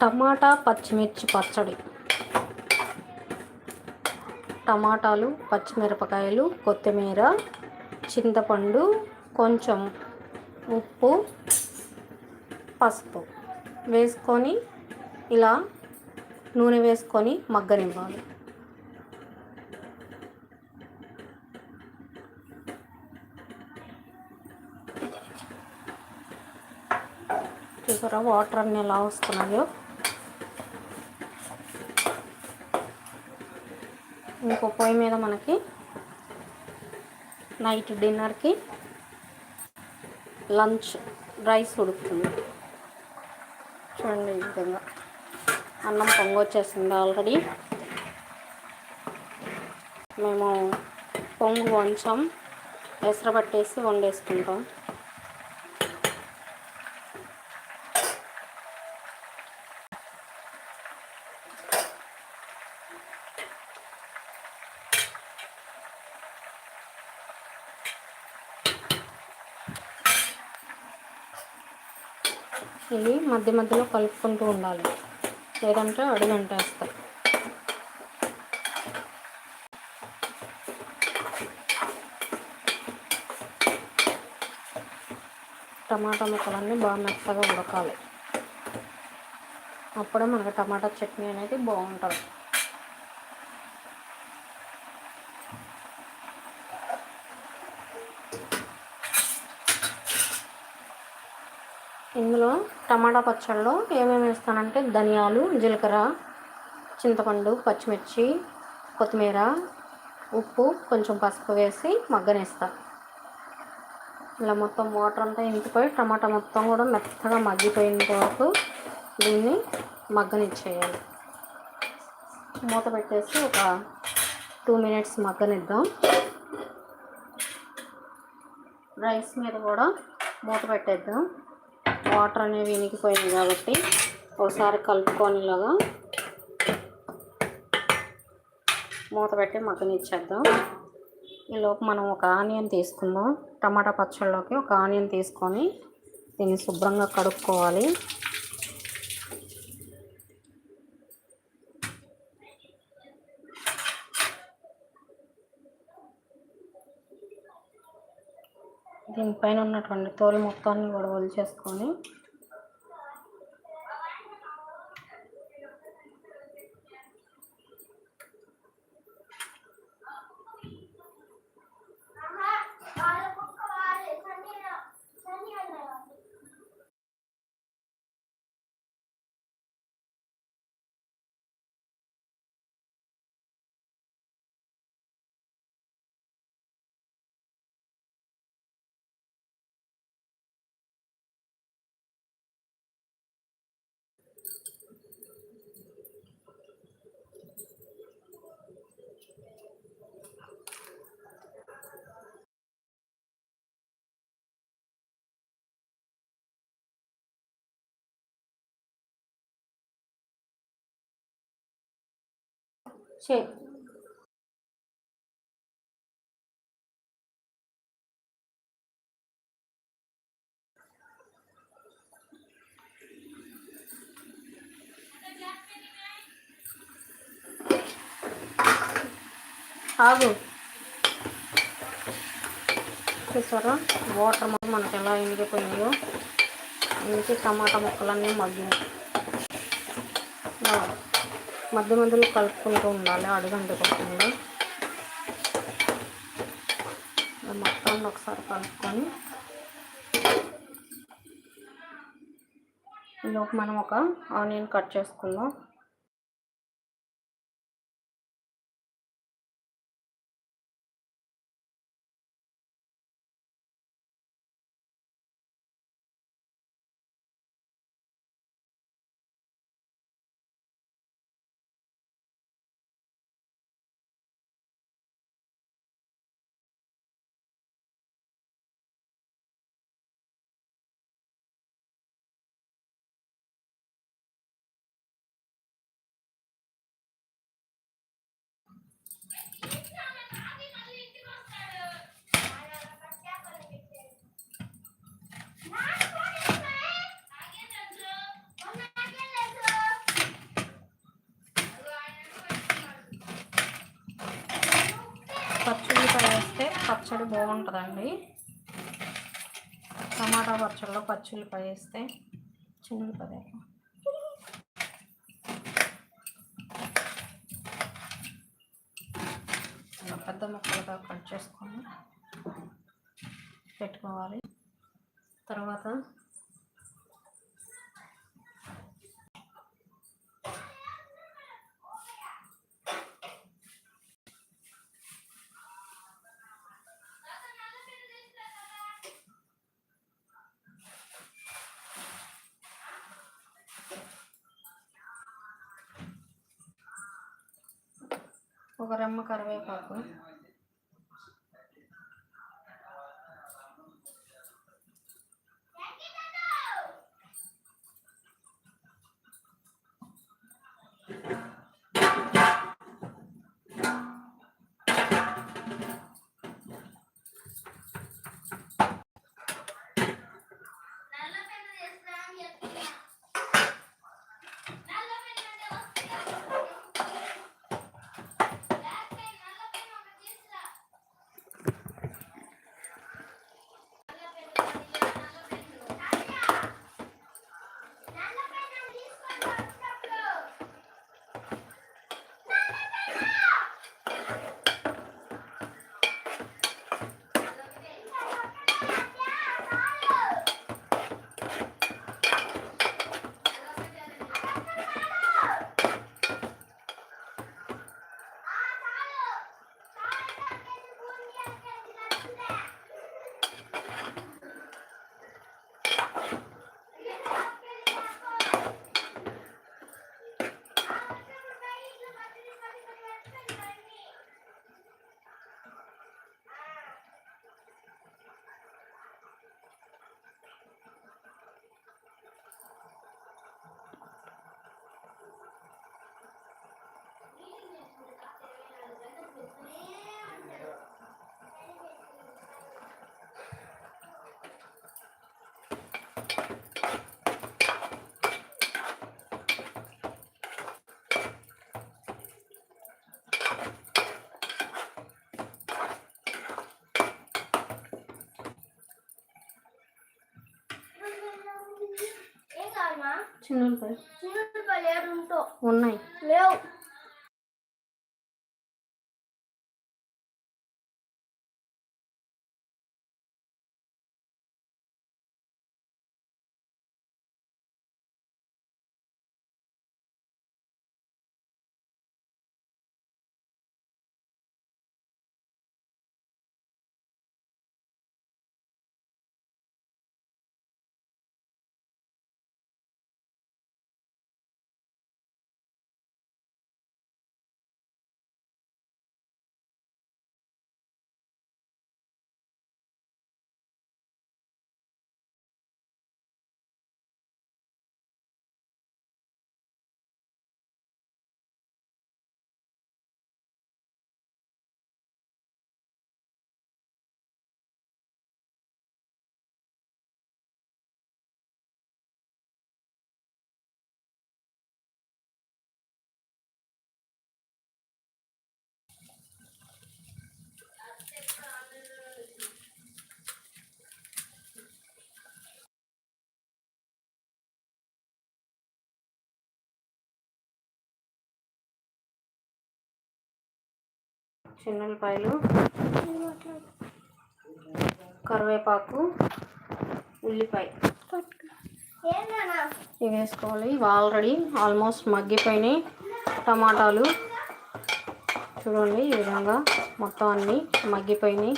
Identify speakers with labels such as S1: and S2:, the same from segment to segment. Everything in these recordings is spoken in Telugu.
S1: టమాటా పచ్చిమిర్చి పచ్చడి. టమాటాలు పచ్చిమిరపకాయలు కొత్తిమీర చింతపండు కొంచెం ఉప్పు పసుపు. వేసుకొని ఇలా నూనె వేసుకొని మగ్గనివ్వాలి. చూసారా? వాటర్ అన్నీ ఎలా వస్తున్నాయో. ఇంకో పొయ్యి మీద మనకి నైట్ డిన్నర్కి లంచ్ రైస్ ఉడుకుతుంది. చూడండి ఈ విధంగా. అన్నం పొంగొచ్చేసింది ఆల్రెడీ మేము పొంగు వంచాం. ఎసరబట్టేసి వండేసుకుంటాం. ఇవి మధ్య మధ్యలో కలుపుకుంటూ ఉండాలి. లేదంటే అడుగంటేస్తాయి టమాటా ముక్కలన్నీ బాగా మెత్తగా ఉడకాలి. అప్పుడే మనకి టమాటా చట్నీ అనేది బాగుంటుంది. ఇందులో టమాటా పచ్చళ్ళలో ఏమేమి వేస్తానంటే ధనియాలు జీలకర్ర చింతపండు పచ్చిమిర్చి కొత్తిమీర ఉప్పు కొంచెం పసుపు వేసి మగ్గనేస్తా. ఇలా మొత్తం వాటర్ అంతా ఇంకిపోయి టమాటా మొత్తం కూడా మెత్తగా మగ్గిపోయిన వరకు దీన్ని మగ్గనిచ్చేయాలి. మూత పెట్టేసి ఒక టూ మినిట్స్ మగ్గనిద్దాం. రైస్ మీద కూడా మూత పెట్టేద్దాం. వాటర్ అనేవి ఇనికిపోయింది కాబట్టి ఒకసారి కలుపుకొని ఇలాగా మూత పెట్టి మగ్గనిచ్చేద్దాం ఈలోపు మనం ఒక ఆనియన్ తీసుకుందాం. టమాటా పచ్చళ్ళలోకి ఒక ఆనియన్ తీసుకొని దీన్ని శుభ్రంగా కడుక్కోవాలి. దీనిపైన ఉన్నటువంటి తోలు మొత్తాన్ని కూడా వలిచేసుకొని చే ఆగు. చూసారా వాటర్ మొత్తం మనకి ఎలా ఎండిపోయిందో ఇంటికి టమాటా ముక్కలన్నీ మగ్గినాయి. మధ్య మధ్యలో కలుపుకుంటూ ఉండాలి అడుగంటుకోకుండా మొత్తం ఒకసారి కలుపుకొని ఈలోపు మనం ఒక ఆనియన్ కట్ చేసుకుందాం.
S2: పచ్చడి బాగుంటుందండి. టమాటా పచ్చడిలో పచ్చిమిరపకాయ వేస్తే చిన్నపదే. పెద్ద ముక్కలుగా కట్ చేసుకొని పెట్టుకోవాలి. తర్వాత ఒక రెమ్మ కరివేపాకు.
S1: చిన్న
S2: ఉన్నాయి. చిన్నపాయలు కరివేపాకు ఉల్లిపాయ. ఇవి వేసుకోవాలి. ఇవి ఆల్రెడీ ఆల్మోస్ట్ మగ్గిపోయినాయి. టమాటాలు. చూడండి ఈ విధంగా మొత్తం అన్నీ మగ్గిపోయినాయి.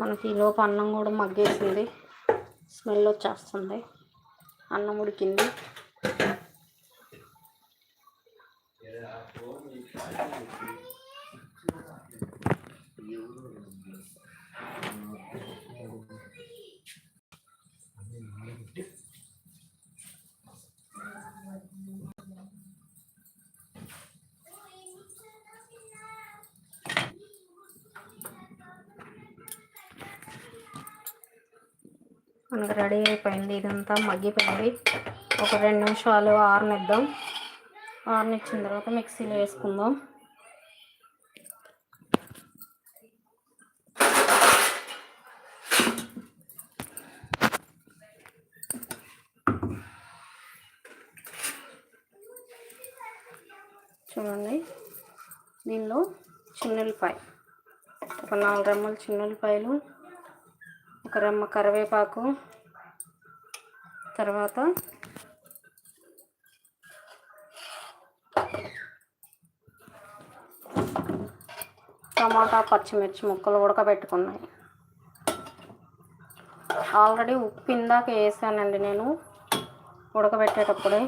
S2: మనకి ఈ లోపు అన్నం కూడా మగ్గేసింది. స్మెల్ వచ్చేస్తుంది. అన్నం ఉడికింది. మనకు రెడీ అయిపోయింది. ఇదంతా మగ్గిపోయింది.
S1: ఒక రెండు నిమిషాలు ఆరనిద్దాం. ఆరనిచ్చిన తర్వాత మిక్సీలో వేసుకుందాం. చూడండి. దీనిలో చిన్నులపాయ. ఒక నాలుగు రెమ్మలు చిన్నులపాయలు. ఒక రెమ్మ కరివేపాకు తర్వాత టమాటా పచ్చిమిర్చి ముక్కలు ఉడకబెట్టుకున్నాయి. ఆల్రెడీ ఉప్పు ఇందాక వేసానండి నేను. ఉడకబెట్టేటప్పుడే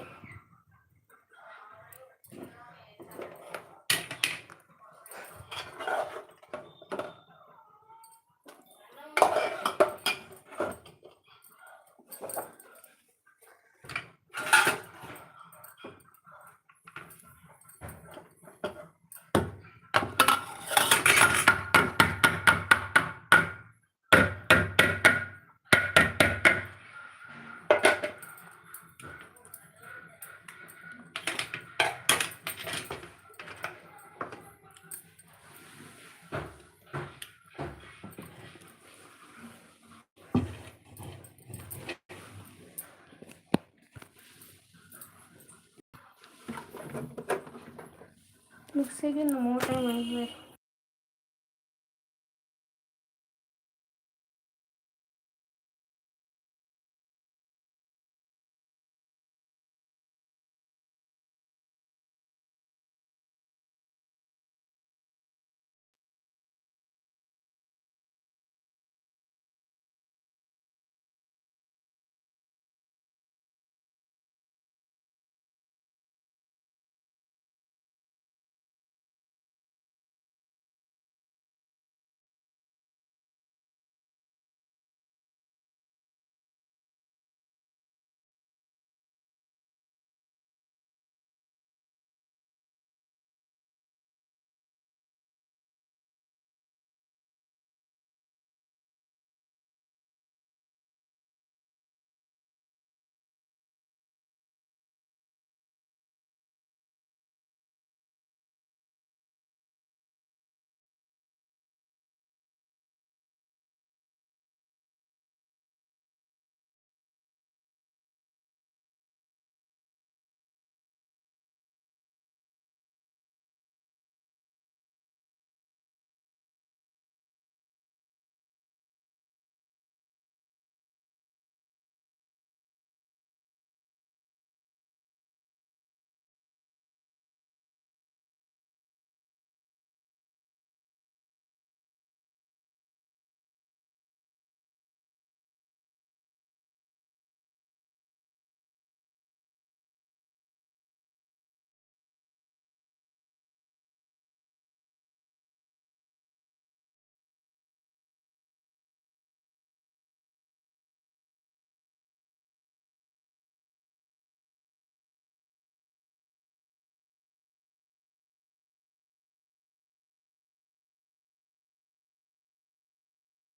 S1: Não sei que não morre mais, né?